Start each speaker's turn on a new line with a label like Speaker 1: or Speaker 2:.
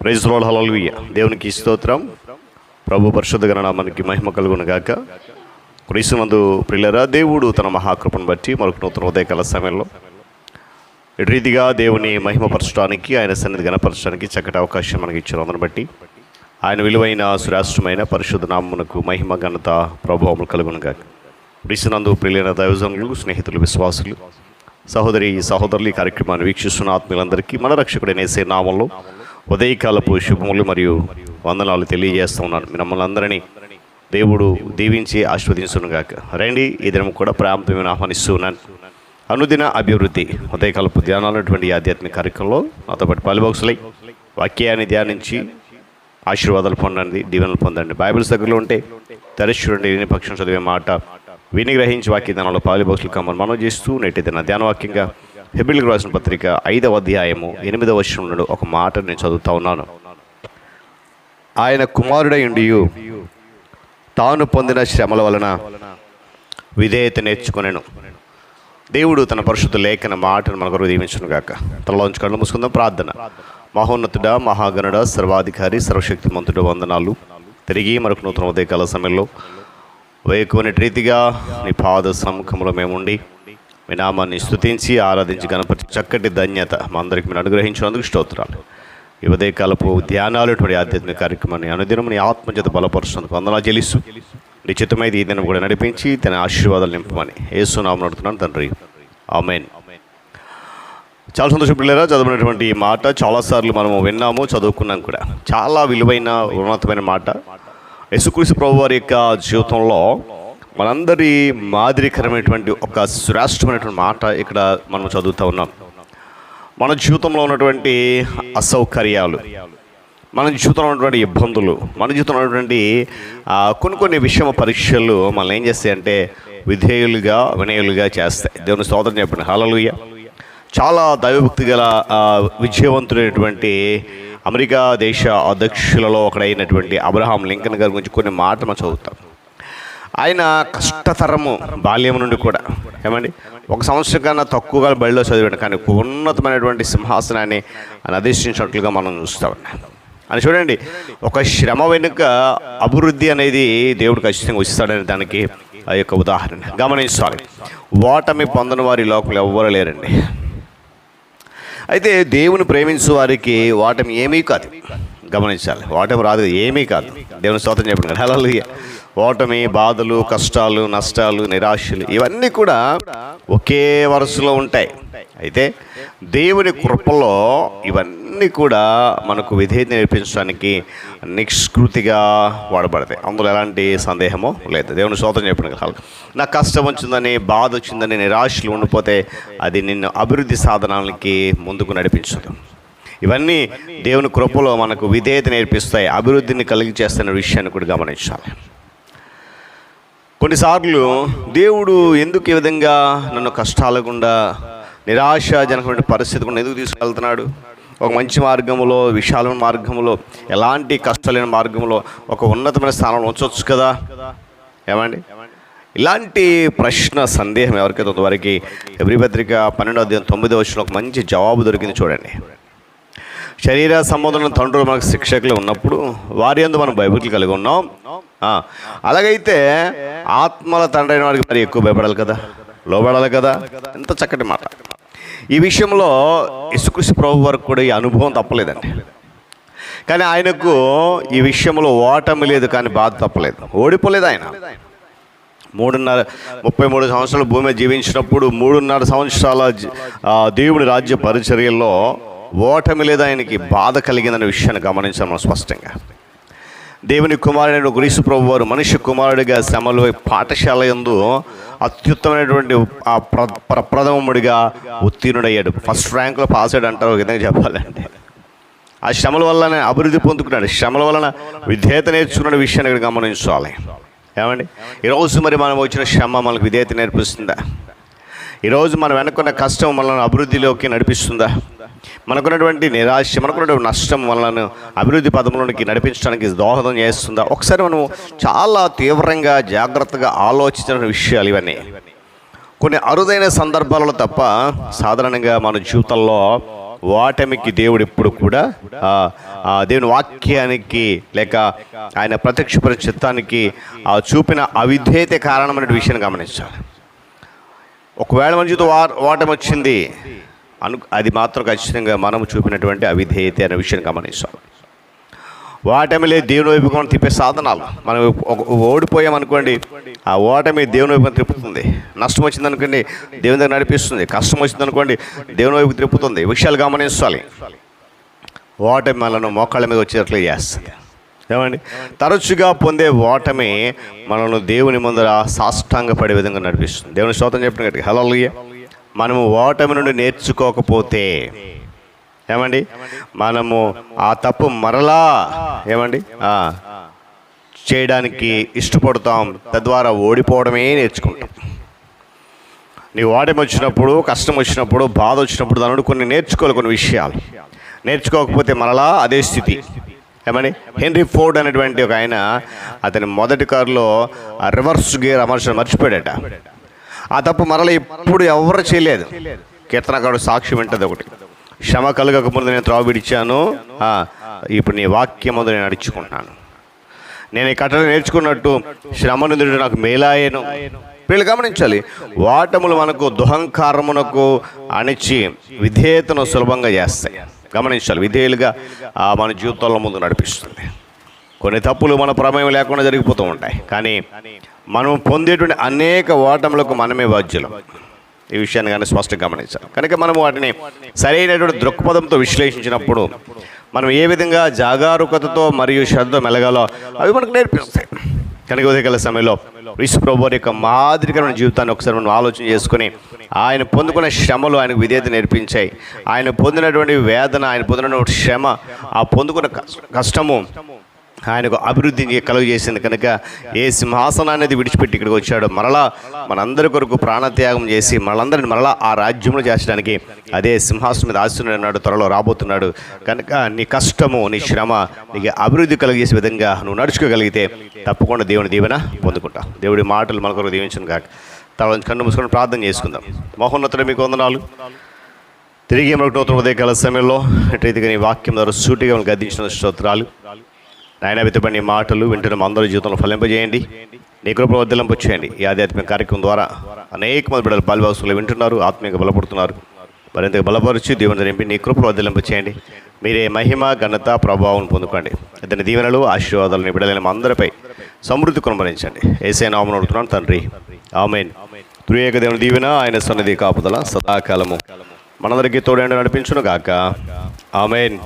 Speaker 1: Praise role హలలుయ దేవునికి స్తోత్రం. ప్రభు పరిశుద్ధ గణనామానికి మహిమ కలుగును గాక. క్రీస్తునందు ప్రిల్లరా దేవుడు తన మహాకృపను బట్టి మరొక నూతన ఉదయకాల సమయంలో రీతిగా దేవుని మహిమపరచడానికి ఆయన సన్నిధి గణపరచడానికి చక్కటి అవకాశం మనకి ఇచ్చినందుని బట్టి ఆయన విలువైన సురాష్ట్రమైన పరిశుద్ధ నామమునకు మహిమ ఘనత ప్రభావం కలుగును గాక. క్రీస్తునందు ప్రియులైన దైవజనులు స్నేహితులు విశ్వాసులు సహోదరి సహోదరులు ఈ కార్యక్రమాన్ని వీక్షిస్తున్న ఆత్మీయులందరికీ మన రక్షకుడనేసే నామంలో ఉదయకాలపు శుభములు మరియు వందనాలు తెలియజేస్తూ ఉన్నాను. అందరినీ దేవుడు దీవించి ఆస్వాదించునుగాక రండి ఈ దినం కూడా ప్రాంతం నేను అనుదిన అభివృద్ధి ఉదయకాలపు ధ్యానాలటువంటి ఆధ్యాత్మిక కార్యక్రమంలో నాతో పాటు పాలుబాక్సులై వాక్యాన్ని ధ్యానించి ఆశీర్వాదాలు పొందండి దీవెనలు పొందండి. బైబిల్స్ దగ్గరలో ఉంటే తెరచుడండి విని పక్షం చదివే మాట విని గ్రహించి వాక్య ధ్యానంలో పాలిబాక్సులు కమ్మని మనం చేస్తూ నెట్టి దిన ధ్యానవాక్యంగా హెబిల్కి రాసిన పత్రిక ఐదవ అధ్యాయము ఎనిమిదవ వర్షం నుండి ఒక మాట నేను చదువుతా ఉన్నాను. ఆయన కుమారుడయుండి తాను పొందిన శ్రమల వలన విధేయత నేర్చుకునేను. దేవుడు తన పరిశుద్ధ లేఖన మాటను మనకు దీవించను గాక. తలలోంచి కళ్ళు మూసుకుందాం ప్రార్థన. మహోన్నతుడ మహాగణుడ సర్వాధికారి సర్వశక్తిమంతుడు వందనాలు. తిరిగి మరొక నూతన ఉదయకాల సమయంలో వేకువని రీతిగా నీ పాద సముఖంలో మేముండి మీ నామాన్ని స్తుతించి ఆరాధించి గణపతి చక్కటి ధన్యత మా అందరికి మీరు అనుగ్రహించినందుకు స్తోత్రాలు. ఈ ఉదయకాలపు ధ్యానాలు ఆధ్యాత్మిక కార్యక్రమాన్ని అనుదినం నీ ఆత్మచేత బలపరుస్తున్నందుకు వందనాలు చెల్లిస్తూ నిశ్చితమైతే ఈ దినం కూడా నడిపించి తన ఆశీర్వాదాలు నింపమని ఏసునామం నడుతున్నాను తండ్రి. ఆమెన్. చాలా సంతోషం పిల్లరా చదివినటువంటి ఈ మాట చాలాసార్లు మనము విన్నాము చదువుకున్నాం కూడా. చాలా విలువైన ఉన్నతమైన మాట. యేసుక్రీస్తు ప్రభు వారి యొక్క జీవితంలో మనందరి మాదిరికరమైనటువంటి ఒక శ్రేష్టమైనటువంటి మాట ఇక్కడ మనం చదువుతూ ఉన్నాం. మన జీవితంలో ఉన్నటువంటి అసౌకర్యాలు మన జీవితంలో ఉన్నటువంటి ఇబ్బందులు మన జీవితంలో ఉన్నటువంటి కొన్ని కొన్ని విషమ పరీక్షలు మనల్ని ఏం చేస్తాయి అంటే విధేయులుగా వినయులుగా చేస్తాయి. దేవుని స్తోత్రం చెప్పండి. హలలుయ చాలా దైవభక్తి గల విజయవంతుడైనటువంటి అమెరికా దేశ అధ్యక్షులలో ఒకడైనటువంటి అబ్రహాం లింకన్ గారి గురించి కొన్ని మాటలు చదువుతాం. ఆయన కష్టతరము బాల్యం నుండి కూడా. ఏమండి? ఒక సంవత్సరం కన్నా తక్కువగా బడిలో చదివాడు. కానీ ఉన్నతమైనటువంటి సింహాసనాన్ని ఆయన అధిష్ఠించినట్లుగా మనం చూస్తాం. అని చూడండి ఒక శ్రమ వెనుక అభివృద్ధి అనేది దేవుడు ఖచ్చితంగా వస్తాడని దానికి ఆ యొక్క ఉదాహరణ. గమనించాలి ఓటమి పొందని వారి లోపల ఎవ్వరు లేరండి. అయితే దేవుని ప్రేమించే వారికి ఓటమి ఏమీ కాదు. గమనించాలి ఓటమి రాదు ఏమీ కాదు. దేవుని స్తోత్రం చెప్పండి కదా. ఓటమి బాధలు కష్టాలు నష్టాలు నిరాశలు ఇవన్నీ కూడా ఒకే వరుసలో ఉంటాయి. అయితే దేవుని కృపలో ఇవన్నీ కూడా మనకు విధేయత నేర్పించడానికి నిష్కృతిగా వాడబడతాయి. అందులో ఎలాంటి సందేహమో లేదు. దేవుని శోతం చెప్పండి కదా. నాకు కష్టం వచ్చిందని బాధ వచ్చిందని నిరాశలు ఉండిపోతే అది నిన్ను అభివృద్ధి సాధనాలకి ముందుకు నడిపించదు. ఇవన్నీ దేవుని కృపలో మనకు విధేయత నేర్పిస్తాయి. అభివృద్ధిని కలిగి చేస్తున్న విషయాన్ని కూడా గమనించాలి. కొన్నిసార్లు దేవుడు ఎందుకు ఈ విధంగా నన్ను కష్టాల గుండా నిరాశాజనకమైన పరిస్థితి గుండా ఎందుకు తీసుకెళ్తున్నాడు? ఒక మంచి మార్గంలో విశాలమైన మార్గంలో ఎలాంటి కష్టాలైన మార్గంలో ఒక ఉన్నతమైన స్థానంలో ఉంచవచ్చు కదా? ఏమండి? ఇలాంటి ప్రశ్న సందేహం ఎవరికైతే ఉందో వారికి ఎవరి పత్రిక పన్నెండో అధ్యాయం తొమ్మిదో వచ్చిన ఒక మంచి జవాబు దొరికింది చూడండి. శరీర సంబంధం తండ్రులు మనకు శిక్షకులు ఉన్నప్పుడు వారి అందు మనం బైబిల్ కలిగి ఉన్నాం. అలాగైతే ఆత్మల తండ్రి అయిన వారికి మరి ఎక్కువ భయపడాలి కదా? లోబడాలి కదా? ఎంత చక్కటి మాట. ఈ విషయంలో యశుకృష్ణ ప్రభు వరకు కూడా ఈ అనుభవం తప్పలేదండి. కానీ ఆయనకు ఈ విషయంలో ఓటమి లేదు కానీ బాధ తప్పలేదు. ఓడిపోలేదు ఆయన. మూడున్నర ముప్పై మూడు సంవత్సరాలు భూమి మీద జీవించినప్పుడు మూడున్నర సంవత్సరాల దేవుడి దేవుని రాజ్య పరిచర్యల్లో ఓటమి లేదు ఆయనకి బాధ కలిగిందనే విషయాన్ని గమనించాం స్పష్టంగా. దేవుని కుమారుడైన గురీసు ప్రభు వారు మనిషి కుమారుడిగా శ్రమలు పాఠశాల యందు అత్యుత్తమైనటువంటి ఆ ప్ర ప్రప్రథముడిగా ఉత్తీర్ణుడయ్యాడు. ఫస్ట్ ర్యాంక్లో పాస్ అయ్యాడు అంటారు ఒక విధంగా చెప్పాలంటే. ఆ శ్రమల వల్లనే అభివృద్ధి పొందుకున్నాడు. శ్రమల వలన విధేయత నేర్చుకున్న విషయాన్ని ఇక్కడ గమనించాలి. ఏమండి? ఈరోజు మరి మనం వచ్చిన శ్రమ మనకు విధేయత నేర్పిస్తుందా? ఈరోజు మనం వెనుకున్న కష్టం మనల్ని అభివృద్ధిలోకి నడిపిస్తుందా? మనకున్నటువంటి నిరాశ మనకున్నటువంటి నష్టం మనల్ని అభివృద్ధి పదంలోనికి నడిపించడానికి దోహదం చేస్తుందా? ఒకసారి మనం చాలా తీవ్రంగా జాగ్రత్తగా ఆలోచించిన విషయాలు ఇవన్నీ. కొన్ని అరుదైన సందర్భాలలో తప్ప సాధారణంగా మన జీవితంలో వాటమికి దేవుడు ఎప్పుడు కూడా దేవుని వాక్యానికి లేక ఆయన ప్రత్యక్షపరిచిత్తానికి ఆ చూపిన అవిధేయత కారణమైన విషయాన్ని గమనించాలి. ఒకవేళ మన జీవితం వా ఓటమి వచ్చింది అను అది మాత్రం ఖచ్చితంగా మనం చూపినటువంటి అవిధేయత అనే విషయాన్ని గమనించాలి. ఓటమిలే దేవుని వైపు మనం తిప్పే సాధనాలు. మనం ఒక- ఓడిపోయాం అనుకోండి ఆ ఓటమి దేవుని వైపు తిప్పుతుంది. నష్టం వచ్చింది అనుకోండి దేవుని దగ్గర నడిపిస్తుంది. కష్టం వచ్చింది అనుకోండి దేవుని వైపు తిప్పుతుంది. విషయాలు గమనించాలి. ఓటమి మనను మోకాళ్ళ మీద వచ్చేట్లు చేస్తుంది. ఏమండి? తరచుగా పొందే ఓటమే మనల్ని దేవుని ముందర సాష్టాంగ పడే విధంగా నడిపిస్తుంది. దేవుని స్తోత్రం చెప్పిన గట్టి హలో మనము ఓటమి నుండి నేర్చుకోకపోతే ఏమండి? మనము ఆ తప్పు మరలా ఏమండి? చేయడానికి ఇష్టపడతాం తద్వారా ఓడిపోవడమే నేర్చుకుంటాం. నీ ఓటమి వచ్చినప్పుడు కష్టం వచ్చినప్పుడు బాధ వచ్చినప్పుడు దాని నుండి కొన్ని నేర్చుకోవాలి కొన్ని విషయాలు. నేర్చుకోకపోతే మరలా అదే స్థితి. ఏమని హెన్రీ ఫోర్డ్ అనేటువంటి ఒక ఆయన అతని మొదటి కారులో రివర్స్ గేర్ అమర్చడం మర్చిపోయాడట. ఆ తప్పు మరలా ఇప్పుడు ఎవరు చేయలేదు. కీర్తనకాడు సాక్ష్యం వింటది ఒకటి. శ్రమ కలగక ముందు నేను త్రావు విడిచాను. ఇప్పుడు నీ వాక్యం ముందు నేను నడుచుకుంటున్నాను. నేను ఈ కట్టడం నేర్చుకున్నట్టు శ్రమ నాకు మేలాయను. వీళ్ళు గమనించాలి వాటములు మనకు దుహంకారమునకు అణిచి విధేయతను సులభంగా చేస్తాయి. గమనించాలి. విధేయులుగా మన జీవితంలో ముందు నడిపిస్తుంది. కొన్ని తప్పులు మన ప్రమేయం లేకుండా జరిగిపోతూ ఉంటాయి. కానీ మనం పొందేటువంటి అనేక ఓటములకు మనమే బాధ్యులం. ఈ విషయాన్ని కానీ స్పష్టంగా గమనించాలి. కనుక మనం వాటిని సరైనటువంటి దృక్పథంతో విశ్లేషించినప్పుడు మనం ఏ విధంగా జాగరూకతతో మరియు శ్రద్ధ మెలగాలో అవి మనకు నేర్పిస్తాయి. కనుక ఉదయకాల సమయంలో విశ్వప్రభు వారి యొక్క మాదిరికరమైన జీవితాన్ని ఒకసారి మనం ఆలోచన చేసుకుని ఆయన పొందుకున్న శ్రమలు ఆయనకు విధేయత నేర్పించాయి. ఆయన పొందినటువంటి వేదన ఆయన పొందినటువంటి శ్రమ ఆ పొందుకున్న కష్ట- కష్టము ఆయనకు అభివృద్ధిని కలుగజేసింది కనుక ఏ సింహాసనాన్ని విడిచిపెట్టి ఇక్కడికి వచ్చాడో మరలా మనందరి కొరకు ప్రాణత్యాగం చేసి మనందరిని మరలా ఆ రాజ్యంలో చేర్చడానికి అదే సింహాసనం మీద ఆశీనుడు అన్నాడు త్వరలో రాబోతున్నాడు. కనుక నీ కష్టము నీ శ్రమ నీకు అభివృద్ధి కలిగేసే విధంగా నువ్వు నడుచుకోగలిగితే తప్పకుండా దేవుని దీవెన పొందుకుంటా. దేవుడి మాటలు మన కొరకు దీవించను కాక తర్వాత కన్ను మూసుకొని ప్రార్థన చేసుకుందాం. మహోన్నతుడు మీకు వందనాలు. తిరిగి మనకు నూతన ఉదయకాల సమయంలో ఎట్లయితే నీ వాక్యం ద్వారా సూటిగా గదించిన గద్దించిన స్తోత్రాలు. నాయన విత్తబడి మాటలు వింటున్న అందరి జీవితంలో ఫలింపజేయండి. నీ కృప వద్దలింపు చేయండి. ఈ ఆధ్యాత్మిక కార్యక్రమం ద్వారా అనేక మంది బిడ్డలు బాల్వాసులు వింటున్నారు ఆత్మీయంగా బలపడుతున్నారు. మరింత బలపరిచి దేవుని నింపి నీ కృప వద్దలింపు చేయండి. మీరే మహిమ ఘనత ప్రభావం పొందుకోండి. ఇతని దీవెనలు ఆశీర్వాదాలను బిడ్డలైన అందరిపై సమృద్ధి కొనమరించండి ఏసే నామను అడుగుతున్నాను తండ్రి. ఆమెన్. త్రియేక దేవుని దీవెన ఆయన సన్నిధి కాపుదల సదాకాలము. మనందరికీ తోడేండి నడిపించును గాక ఆమెన్.